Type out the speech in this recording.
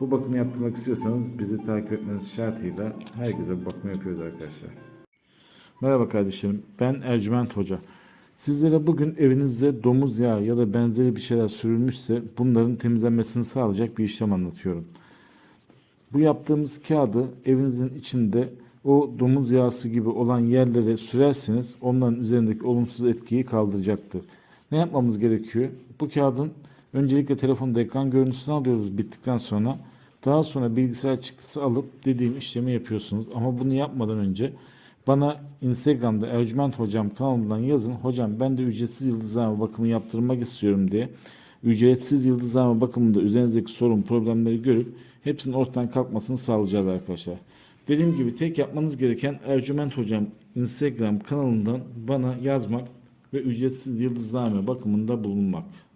Bu bakımı yaptırmak istiyorsanız bizi takip etmeniz şartıyla herkese bu bakımı yapıyoruz arkadaşlar. Merhaba kardeşlerim, ben Ercüment Hoca. Sizlere bugün evinizde domuz yağı ya da benzeri bir şeyler sürülmüşse bunların temizlenmesini sağlayacak bir işlem anlatıyorum. Bu yaptığımız kağıdı evinizin içinde o domuz yağısı gibi olan yerlere sürerseniz onların üzerindeki olumsuz etkiyi kaldıracaktır. Ne yapmamız gerekiyor? Bu kağıdın öncelikle telefonda ekran görüntüsünü alıyoruz bittikten sonra. Daha sonra bilgisayar çıktısı alıp dediğim işlemi yapıyorsunuz. Ama bunu yapmadan önce bana Instagram'da Ercüment Hocam kanalından yazın. Hocam ben de ücretsiz yıldızlama bakımı yaptırmak istiyorum diye. Ücretsiz yıldızlama bakımında üzerinizdeki sorun problemleri görüp hepsinin ortadan kalkmasını sağlayacağız arkadaşlar. Dediğim gibi tek yapmanız gereken Ercüment Hocam Instagram kanalından bana yazmak ve ücretsiz yıldızlame bakımında bulunmak,